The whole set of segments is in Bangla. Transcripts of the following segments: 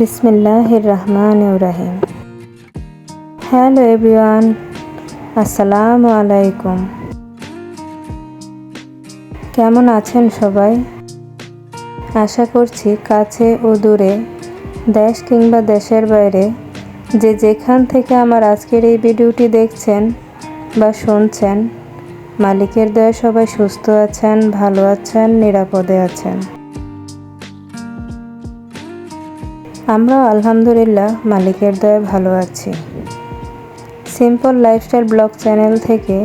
বিসমিল্লাহির রহমান রাহিম। হ্যালো এভরিওয়ান, আসসালামু আলাইকুম। কেমন আছেন সবাই? আশা করছি কাছে ও দূরে, দেশ কিংবা দেশের বাইরে, যে যেখান থেকে আমার আজকের এই ভিডিওটি দেখছেন বা শুনছেন, মালিকের দয়া সবাই সুস্থ আছেন, ভালো আছেন, নিরাপদে আছেন। আমরাও আলহামদুলিল্লাহ মালিকের দয়া ভালো আছি। সিম্পল লাইফস্টাইল ব্লগ চ্যানেল থেকে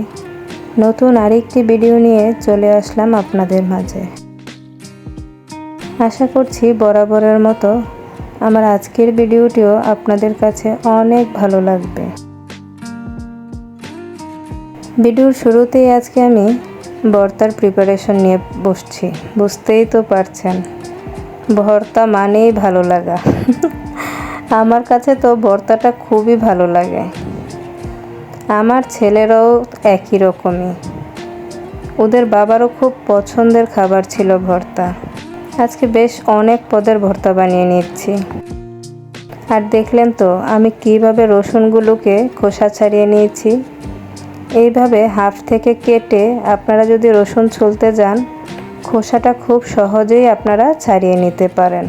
নতুন আরেকটি ভিডিও নিয়ে চলে আসলাম আপনাদের মাঝে। আশা করছি বরাবরের মতো আমার আজকের ভিডিওটিও আপনাদের কাছে অনেক ভালো লাগবে। ভিডিওর শুরুতেই আজকে আমি বর্তার প্রিপারেশন নিয়ে বসছি। বুঝতেই তো পারছেন। ভর্তা মানেই ভালো লাগা। আমার কাছে তো ভর্তাটা খুবই ভালো লাগে। আমার ছেলেরাও একই রকমই। ওদের বাবারও খুব পছন্দের খাবার ছিল ভর্তা। আজকে বেশ অনেক পদের ভর্তা বানিয়ে নিচ্ছি। আর দেখলেন তো, আমি কীভাবে রসুনগুলোকে খোসা ছাড়িয়ে নিয়েছি। এইভাবে হাফ থেকে কেটে আপনারা যদি রসুন ছুলতে যান খোসাটা খুব সহজেই আপনারা ছাড়িয়ে নিতে পারেন।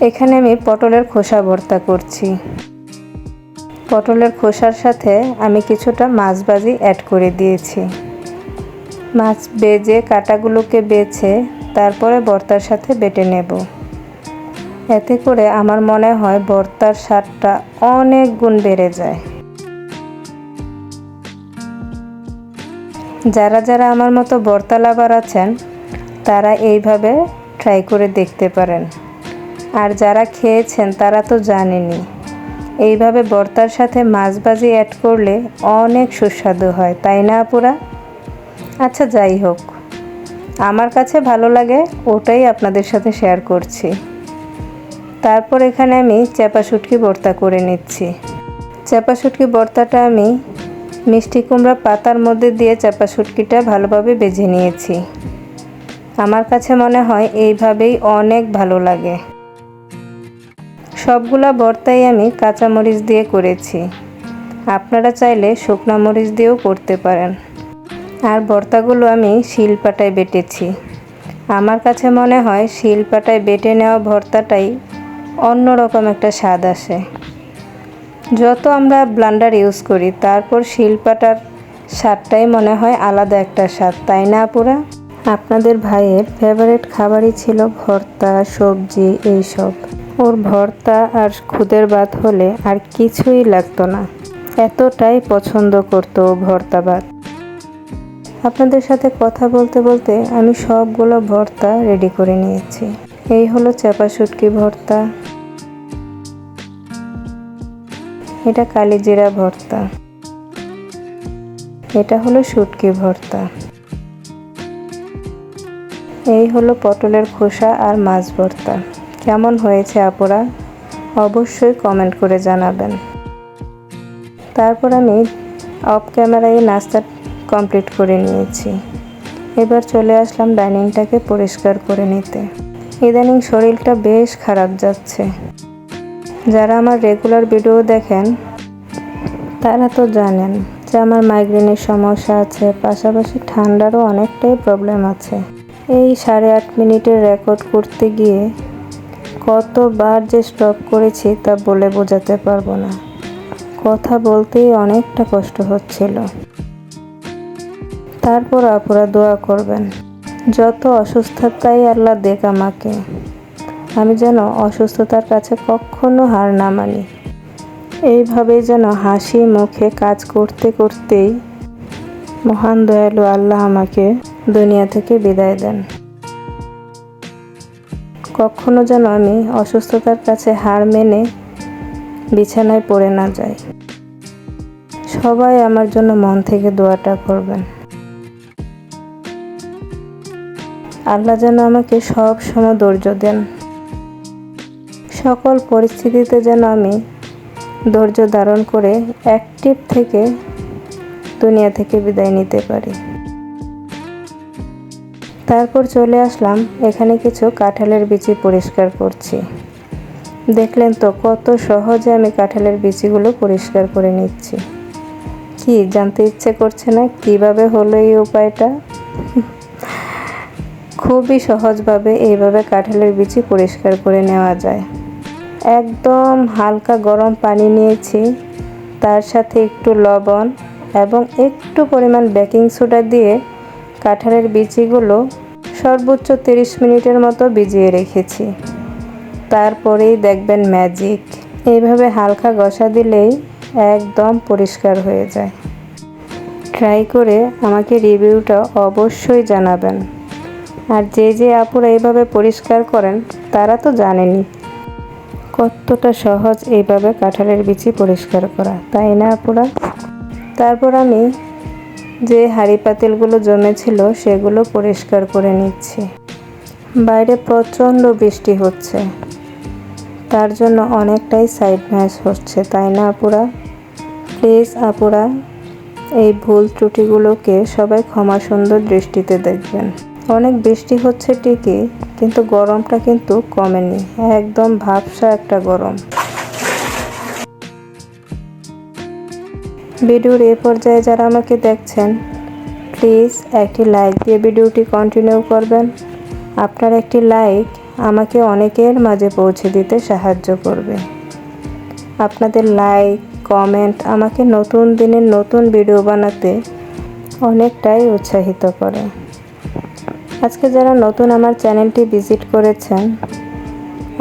এখানে আমি পটলের খোসা ভর্তা করছি। পটলের খোসার সাথে আমি কিছুটা মাছ ভাজি অ্যাড করে দিয়েছি। মাছ বেজে কাটাগুলোকে বেছে তারপরে ভর্তার সাথে বেটে নেব। এতে করে আমার মনে হয় ভর্তার স্বাদটা অনেক গুণ বেড়ে যায়। যারা যারা আমার মতো ভর্তা লাভার আছেন, তারা এইভাবে ট্রাই করে দেখতে পারেন। আর যারা খেয়েছেন, তারা তো জানেনি এইভাবে বর্তার সাথে মাছ ভাজি অ্যাড করলে অনেক সুস্বাদু হয়, তাই না আপুরা? আচ্ছা যাই হোক। আমার কাছে ভালো লাগে, ওটাই আপনাদের সাথে শেয়ার করছি। তারপর এখানে আমি চেপা শুটকি ভর্তা করে নিচ্ছি। চেপা শুটকি ভর্তাটা আমি মিষ্টি কুমড়া পাতার মধ্যে দিয়ে চাপা শুটকিটা ভালোভাবে বেজে নিয়েছি। আমার কাছে মনে হয় এইভাবেই অনেক ভালো লাগে। সবগুলা ভর্তাই আমি কাঁচামরিচ দিয়ে করেছি। আপনারা চাইলে শুকনা মরিচ দিয়েও করতে পারেন। আর ভর্তাগুলো আমি শিলপাটায় বেটেছি। আমার কাছে মনে হয় শিলপাটায় বেটে নেওয়া ভর্তাটাই অন্যরকম একটা স্বাদ আসে। যত আমরা ব্লান্ডার ইউজ করি, তারপর শিলপাটার স্বাদটাই মনে হয় আলাদা একটা স্বাদ, তাই না পুরা আপনাদের ভাইয়ের ফেভারিট খাবারই ছিল ভর্তা, সবজি, এইসব। ওর ভর্তা আর খুদের ভাত হলে আর কিছুই লাগতো না। এতটাই পছন্দ করতো ভর্তা ভাত। আপনাদের সাথে কথা বলতে বলতে আমি সবগুলো ভর্তা রেডি করে নিয়েছি। এই হলো চাপা ভর্তা। এটা কালিজিরা ভর্তা। এটা হলো শুটকি ভর্তা। এই হলো পটলের খোসা আর মাছ ভর্তা। কেমন হয়েছে আপুরা? অবশ্যই কমেন্ট করে জানাবেন। তারপর আমি অফ ক্যামেরায় নাস্তা কমপ্লিট করে নিয়েছি। এবার চলে আসলাম ডাইনিংটাকে পরিষ্কার করে নিতে। ইদানিং শরীরটা বেশ খারাপ যাচ্ছে। যারা আমার রেগুলার ভিডিও দেখেন, তারা তো জানেন যে আমার মাইগ্রেনের সমস্যা আছে, পাশাপাশি ঠান্ডারও অনেকটাই প্রবলেম আছে। এই সাড়ে আট মিনিটের রেকর্ড করতে গিয়ে কতবার যে স্টপ করেছি তা বলে বোঝাতে পারব না। কথা বলতেই অনেকটা কষ্ট হচ্ছিল। তারপর আপুরা দোয়া করবেন, যত অসুস্থতাই আল্লাহ দেখ আমাকে। আমি যেন অসুস্থতার কাছে কখনো হার না মানি। এইভাবেই যেন হাসি মুখে কাজ করতে করতেই মহান দয়ালু আল্লাহ আমাকে দুনিয়া থেকে বিদায় দেন। কখনো যেন আমি অসুস্থতার কাছে হার মেনে বিছানায় পড়ে না যাই। সবাই আমার জন্য মন থেকে দোয়াটা করবেন। আল্লাহ যেন আমাকে সব সময় ধৈর্য দেন। সকল পরিস্থিতিতে যেন আমি ধৈর্য ধারণ করে অ্যাক্টিভ থেকে দুনিয়া থেকে বিদায় নিতে পারি। তারপর চলে আসলাম, এখানে কিছু কাঁঠালের বিচি পরিষ্কার করছি। দেখলেন তো, কত সহজে আমি কাঁঠালের বিচিগুলো পরিষ্কার করে নিচ্ছি। কি, জানতে ইচ্ছে করছে না কীভাবে হলো এই উপায়টা? খুবই সহজভাবে এইভাবে কাঁঠালের বিচি পরিষ্কার করে নেওয়া যায়। একদম হালকা গরম পানি নিয়েছি। তার সাথে একটু লবণ এবং একটু পরিমাণ বেকিং সোডা দিয়ে কাঁঠালের বিচিগুলো সর্বোচ্চ তিরিশ মিনিটের মতো ভিজিয়ে রেখেছি। তারপরেই দেখবেন ম্যাজিক। এইভাবে হালকা ঘষা দিলেই একদম পরিষ্কার হয়ে যায়। ট্রাই করে আমাকে রিভিউটা অবশ্যই জানাবেন। আর যে যে আপুরা এইভাবে পরিষ্কার করেন, তারা তো জানেনই। কতটা সহজ এইভাবে কাঁঠালের বিচি পরিষ্কার করা, তাই না আপুরা? তারপর আমি যে হাঁড়ি পাতিলগুলো জমেছিল সেগুলো পরিষ্কার করে নিচ্ছি। বাইরে প্রচণ্ড বৃষ্টি হচ্ছে। তার জন্য অনেকটাই সাইড ম্যাচ হচ্ছে, তাই না আপুরা? প্লিজ আপুরা, এই ভুল ত্রুটিগুলোকে সবাই ক্ষমা সুন্দর দৃষ্টিতে দেখবেন। অনেক বৃষ্টি হচ্ছে ঠিকই, কিন্তু গরমটা কিন্তু কমেনি। একদম ভাবসা একটা গরম। ভিডিওর এ পর্যায়ে যারা আমাকে দেখছেন প্লিজ একটি লাইক দিয়ে ভিডিওটি কন্টিনিউ করবেন। আপনার একটি লাইক আমাকে অনেকের মাঝে পৌঁছে দিতে সাহায্য করবে। আপনাদের লাইক কমেন্ট আমাকে নতুন দিনের নতুন ভিডিও বানাতে অনেকটাই উৎসাহিত করে। আজকে যারা নতুন আমার চ্যানেলটি ভিজিট করেছেন,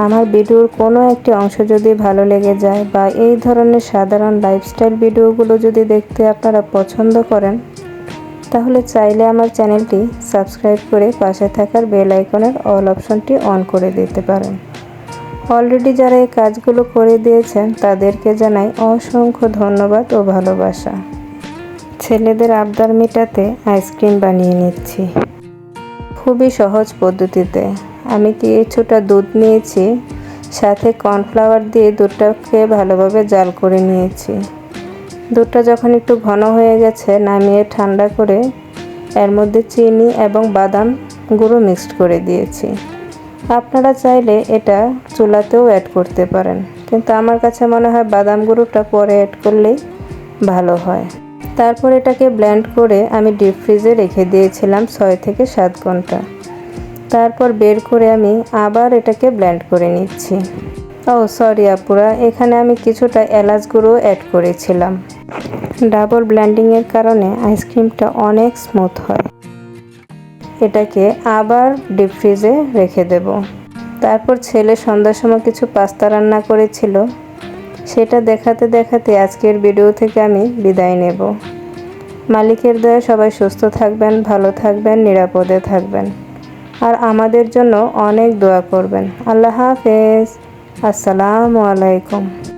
আমার ভিডিওর কোনো একটি অংশ যদি ভালো লেগে যায় বা এই ধরনের সাধারণ লাইফস্টাইল ভিডিওগুলো যদি দেখতে আপনারা পছন্দ করেন, তাহলে চাইলে আমার চ্যানেলটি সাবস্ক্রাইব করে পাশে থাকার বেল আইকনের অল অপশনটি অন করে দিতে পারেন। অলরেডি যারা এই কাজগুলো করে দিয়েছেন, তাদেরকে জানাই অসংখ্য ধন্যবাদ ও ভালোবাসা। ছেলেদের আবদার মেটাতে আইসক্রিম বানিয়ে নিচ্ছি। খুবই সহজ পদ্ধতিতে। আমি কিছুটা দুধ নিয়েছি? সাথে কর্নফ্লাওয়ার দিয়ে দুধটাকে ভালোভাবে জাল করে নিয়েছি। দুধটা যখন একটু ঘন হয়ে গেছে, নামিয়ে ঠান্ডা করে এর মধ্যে চিনি এবং বাদাম গুঁড়ো মিক্সড করে দিয়েছি। আপনারা চাইলে এটা চুলাতেও অ্যাড করতে পারেন। কিন্তু আমার কাছে মনে হয় বাদাম গুঁড়োটা পরে অ্যাড করলেই ভালো হয়। তারপর এটাকে ব্ল্যান্ড করে আমি ডিপ ফ্রিজে রেখে দিয়েছিলাম ছয় থেকে সাত ঘণ্টা। তারপর বের করে আমি আবার এটাকে ব্ল্যান্ড করে নিচ্ছি। ও সরি আপুরা, এখানে আমি কিছুটা এলাচ গুঁড়ো অ্যাড করেছিলাম। ডাবল ব্ল্যান্ডিংয়ের কারণে আইসক্রিমটা অনেক স্মুথ হয়। এটাকে আবার ডিপ ফ্রিজে রেখে দেব। তারপর ছেলে সন্ধ্যার সময় কিছু পাস্তা রান্না করেছিল। সেটা দেখাতে দেখাতে আজকের ভিডিও থেকে আমি বিদায় নেব। মালিকের দয়া সবাই সুস্থ থাকবেন, ভালো থাকবেন, নিরাপদে থাকবেন। আর আমাদের জন্য অনেক দোয়া করবেন। আল্লাহ হাফেজ। আসসালামু আলাইকুম।